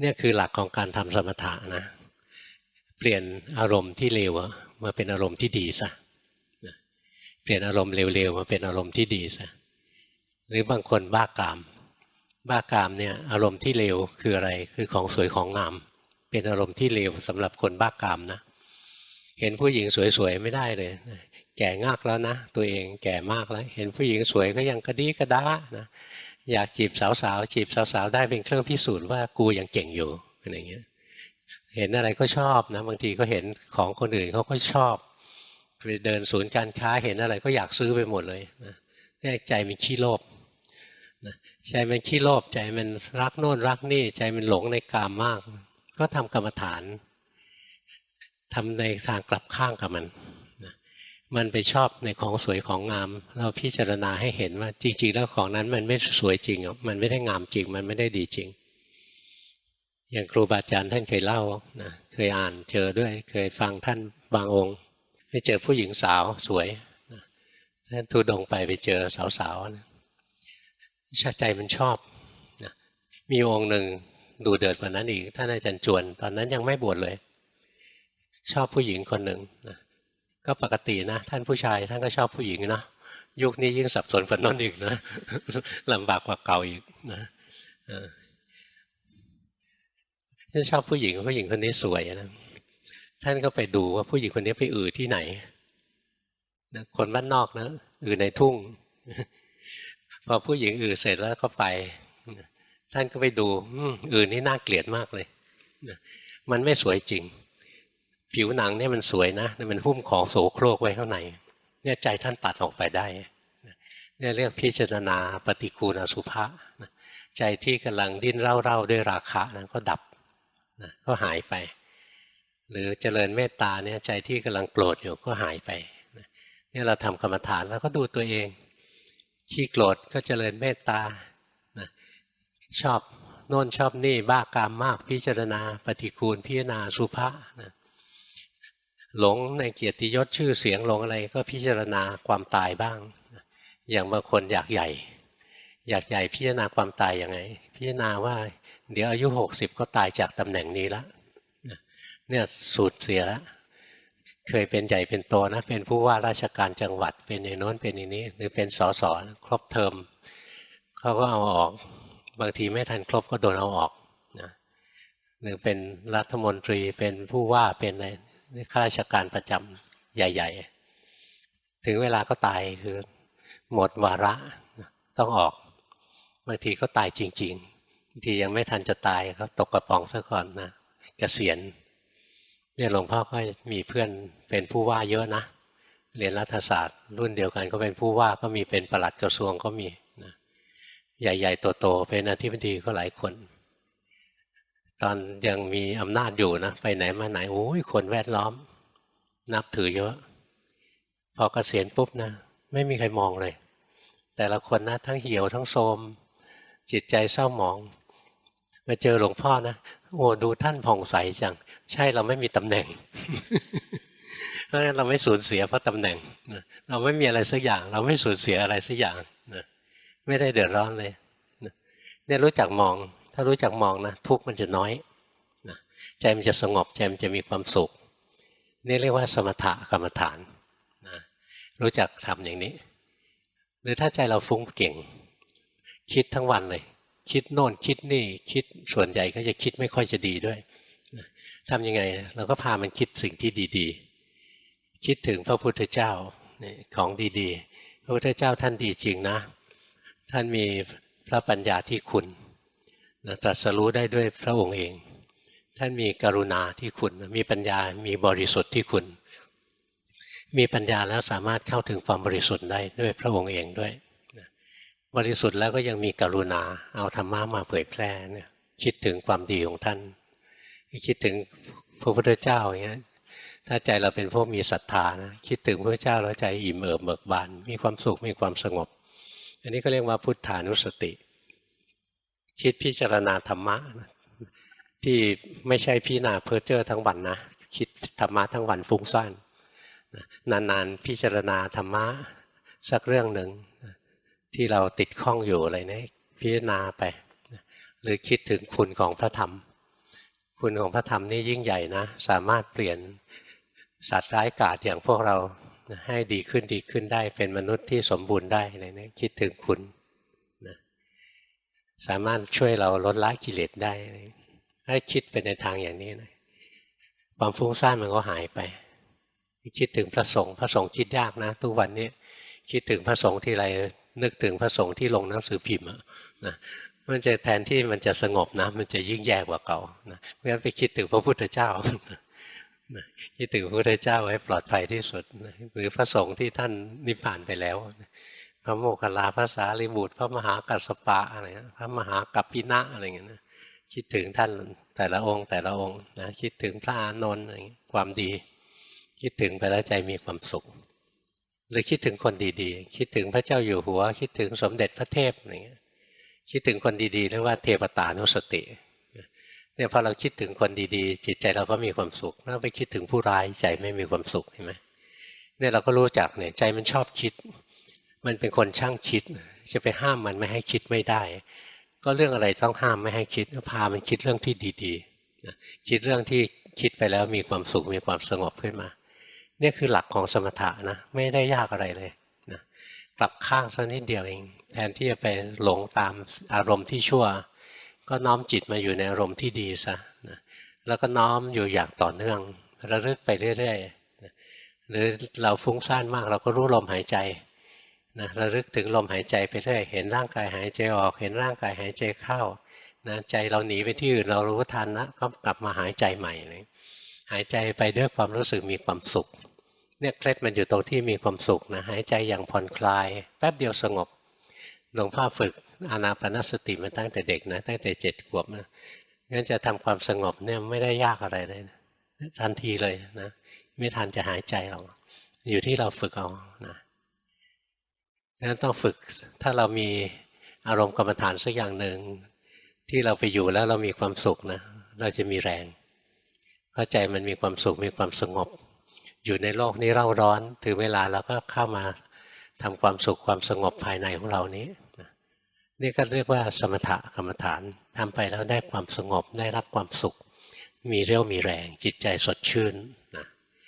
เนี่ยคือหลักของการทำสมถะนะ เปลี่ยนอารมณ์ที่เลวมาเป็นอารมณ์ที่ดีซะเปลี่ยนอารมณ์เร็วๆมาเป็นอารมณ์ที่ดีซะหรือบางคนบ้ากาม บ้ากามเนี่ยอารมณ์ที่เลวคืออะไรคือของสวยของงาม เป็นอารมณ์ที่เลวสำหรับคนบ้ากามนะ เห็นผู้หญิงสวยๆไม่ได้เลย แก่งากแล้วนะ ตัวเองแก่มากแล้ว เห็นผู้หญิงสวยก็ยังกระดีกระด้านะ อยากจีบสาวๆจีบสาวๆได้เป็นเครื่องพิสูจน์ว่ากูยังเก่งอยู่อะไรอย่างเงี้ยเห็นอะไรก็ชอบนะบางทีก็เห็นของคนอื่นเขาก็ชอบไปเดินศูนย์การค้าเห็นอะไรก็อยากซื้อไปหมดเลยนะนี่ใจมันขี้โลภนะใจมันขี้โลภใจมันรักโน่นรักนี่ ใจมันหลงในกามมาก ก็ทำกรรมฐานทำในทางกลับข้างกับมัน มันไปชอบในของสวยของงาม เราพิจารณาให้เห็นว่าจริง ๆ แล้วของนั้นมันไม่สวยจริงหรอกมันไม่ได้งามจริง มันไม่ได้ดีจริง อย่างครูบาอาจารย์ท่านเคยเล่านะเคยอ่านเจอด้วย เคยฟังท่านบางองค์ไปเจอผู้หญิงสาวสวยนะท่านทูดงไปไปเจอสาวๆนะชาใจมันชอบนะมีองค์หนึ่งดูเดือดกว่านั้นอีกท่านอาจารย์จวน ตอนนั้นยังไม่บวชเลย ชอบผู้หญิงคนหนึ่งนะ ก็ปกตินะ ท่านผู้ชายท่านก็ชอบผู้หญิงนะยุคนี้ยิ่งสับสนกว่านั้นอีกนะลำบากกว่าเก่าอีกนะท่านชอบผู้หญิงผู้หญิงคนนี้สวยนะท่านก็ไปดูว่าผู้หญิงคนนี้ไปอือที่ไหนนะคนบ้านนอกนะอือในทุ่ง พอผู้หญิงอือเสร็จแล้วก็ไป ท่านก็ไปดูอือนี่น่าเกลียดมากเลยมันไม่สวยจริง ผิวหนังเนี่ยมันสวยนะมันหุ้มของโสโครกไว้ข้างในเนี่ยใจท่านตัดออกไปได้เนี่ยเรียกพิจารณาปฏิกูลอสุภะใจที่กำลังดิ้นเร่าๆด้วยราคะนั้นก็ดับนะก็หายไป หรือเจริญเมตตาเนี่ยใจที่กำลังโกรธอยู่ก็หายไปเนี่ยเราทำกรรมฐานแล้วก็ดูตัวเองขี้โกรธก็เจริญเมตตานะชอบโน่นชอบนี่บ้ากามมากพิจารณา ปฏิกูลพิจารณาสุภานะ หลงในเกียรติยศชื่อเสียงหลงอะไรก็พิจารณาความตายบ้าง อย่างบางคนอยากใหญ่ อยากใหญ่พิจารณาความตายยังไง พิจารณาว่า เดี๋ยวอายุหกสิบก็ตายจากตำแหน่งนี้ละเนี่ยสูญเสียแล้วเคยเป็นใหญ่เป็นโตนะ เป็นผู้ว่าราชการจังหวัดเป็นในโน้นเป็นในนี้ หรือเป็นสสครบเทอมเขาก็เอาออก บางทีไม่ทันครบก็โดนเอาออกนะหรือเป็นรัฐมนตรีเป็นผู้ว่าเป็นอะไร ข้าราชการประจำใหญ่ ๆ ถึงเวลาก็ตายคือหมดวาระต้องออกบางทีก็ตายจริงๆบางทียังไม่ทันจะตายก็ตกกระป๋องซะก่อนนะกะเกษียณเนี่ยหลวงพ่อก็มีเพื่อนเป็นผู้ว่าเยอะนะ เรียนรัฐศาสตร์ รุ่นเดียวกันก็เป็นผู้ว่าก็มีเป็นประหลัดกระทรวงก็มีนะใหญ่ ๆ โตๆเป็นอธิบดีก็หลายคน ตอนยังมีอำนาจอยู่นะไปไหนมาไหนโอ้ยคนแวดล้อม นับถือเยอะ พอเกษียณปุ๊บนะไม่มีใครมองเลย แต่ละคนนะทั้งเหี่ยวทั้งโทมจิตใจเศร้าหมอง มาเจอหลวงพ่อนะโอ้ดูท่านผ่องใสจัง ใช่เราไม่มีตำแหน่ง เพราะฉะนั้นเราไม่สูญเสียเพราะตำแหน่งเราไม่มีอะไรสักอย่าง เราไม่สูญเสียอะไรสักอย่างไม่ได้เดือดร้อนเลยเนี่ยรู้จักมอง ถ้ารู้จักมองนะทุกมันจะน้อยใจมันจะสงบใจมันจะมีความสุข นี่เรียกว่าสมถะกรรมฐานนะรู้จักทำอย่างนี้ หรือถ้าใจเราฟุ้งเก่ง คิดทั้งวันเลย คิดโน่นคิดนี่คิดส่วนใหญ่ก็จะคิดไม่ค่อยจะดีด้วยทำยังไงเราก็พามันคิดสิ่งที่ดีๆ คิดถึงพระพุทธเจ้าของดีๆ พระพุทธเจ้าท่านดีจริงนะ ท่านมีพระปัญญาที่คุณ ตรัสรู้ได้ด้วยพระองค์เอง ท่านมีกรุณาที่คุณ มีปัญญา มีบริสุทธิ์ที่คุณ มีปัญญาแล้วสามารถเข้าถึงความบริสุทธิ์ได้ด้วยพระองค์เองด้วยบริสุทธิ์แล้วก็ยังมีกรุณา เอาธรรมะมาเผยแพร่เนี่ยคิดถึงความดีของท่าน คิดถึงพระพุทธเจ้าอย่างเงี้ยถ้าใจเราเป็นพวกมีศรัทธานะคิดถึงพระเจ้าแล้วใจอิ่มเอิบเบิกบาน มีความสุขมีความสงบ อันนี้ก็เรียกว่าพุทธานุสติ คิดพิจารณาธรรมะ ที่ไม่ใช่พิจารณาเพ้อเจ้อทั้งวันนะ คิดธรรมะทั้งวันฟุ้งซ่านนานๆพิจารณาธรรมะสักเรื่องหนึ่งที่เราติดข้องอยู่อะไรนะพิจารณาไป หรือคิดถึงคุณของพระธรรม คุณของพระธรรมนี่ยิ่งใหญ่นะ สามารถเปลี่ยนสัตว์ร้ายกาจอย่างพวกเราให้ดีขึ้นดีขึ้นได้เป็นมนุษย์ที่สมบูรณ์ได้อะไรเนี่ยคิดถึงคุณ สามารถช่วยเราลดละกิเลสได้ให้คิดไปในทางอย่างนี้นะความฟุ้งซ่านมันก็หายไป คิดถึงพระสงฆ์พระสงฆ์คิดยากนะทุกวันนี้คิดถึงพระสงฆ์ที่ไรนึกถึงพระสงฆ์ที่ลงหนังสือพิมพ์อะนะมันจะแทนที่มันจะสงบนะ มันจะยิ่งแย่กว่าเก่านะเพราะฉะนั้นไปคิดถึงพระพุทธเจ้าคิดถึงพระพุทธเจ้าให้ปลอดภัยที่สุด หรือพระสงฆ์ที่ท่านนิพพานไปแล้ว พระโมคคัลลาภาษาลิบุตร พระมหากัสสปะอะไรนะพระมหากัปปินะอะไรเงี้ยนะคิดถึงท่านแต่ละองค์แต่ละองค์นะคิดถึงพระอานนท์อะไรเงี้ยความดี คิดถึงไปแล้วใจมีความสุข หรือคิดถึงคนดีๆ คิดถึงพระเจ้าอยู่หัว คิดถึงสมเด็จพระเทพอะไรเงี้ยคิดถึงคนดีๆเรียกว่าเทวตานุสติเนี่ยพอเราคิดถึงคนดีๆ จิตใจเราก็มีความสุขถ้าไปคิดถึงผู้ร้ายใจไม่มีความสุขเห็นไหมเนี่ยเราก็รู้จักเนี่ยใจมันชอบคิด มันเป็นคนช่างคิด จะไปห้ามมันไม่ให้คิดไม่ได้ ก็เรื่องอะไรต้องห้ามไม่ให้คิดพามันคิดเรื่องที่ดีๆคิดเรื่องที่คิดไปแล้วมีความสุขมีความสงบขึ้นมาเนี่ยคือหลักของสมถะนะไม่ได้ยากอะไรเลยนะกลับข้างสักนิดเดียวเอง แทนที่จะไปหลงตามอารมณ์ที่ชั่ว ก็น้อมจิตมาอยู่ในอารมณ์ที่ดีซะนะแล้วก็น้อมอยู่อย่างต่อเนื่อง ระลึกไปเรื่อยๆหรือเราฟุ้งซ่านมากเราก็รู้ลมหายใจ นะระลึกถึงลมหายใจไปเรื่อยเห็นร่างกายหายใจออก เห็นร่างกายหายใจเข้านะใจเราหนีไปที่อื่นเรารู้ทันนะก็กลับมาหายใจใหม่เลยหายใจไปด้วยความรู้สึกมีความสุข เนี่ยเคล็ดมันอยู่ตรงที่มีความสุขนะหายใจอย่างผ่อนคลาย แป๊บเดียวสงบหลวงพ่อฝึกอานาปนสติมาตั้งแต่เด็กนะตั้งแต่เจ็ดขวบนะงั้นจะทำความสงบเนี่ยไม่ได้ยากอะไรเลยนะทันทีเลยนะไม่ทันจะหายใจหรอกอยู่ที่เราฝึกเอานะ งั้นต้องฝึกถ้าเรามีอารมณ์กรรมฐานสักอย่างหนึ่งที่เราไปอยู่แล้วเรามีความสุขนะเราจะมีแรงเพราะใจมันมีความสุขมีความสงบ อยู่ในโลกนี้เร่าร้อนถึงเวลาเราก็เข้ามาทำความสุขความสงบภายในของเรานี้นี่ก็เรียกว่าสมถกรรมฐานทำไปแล้วได้ความสงบได้รับความสุข มีเรี่ยวมีแรงจิตใจสดชื่นนะ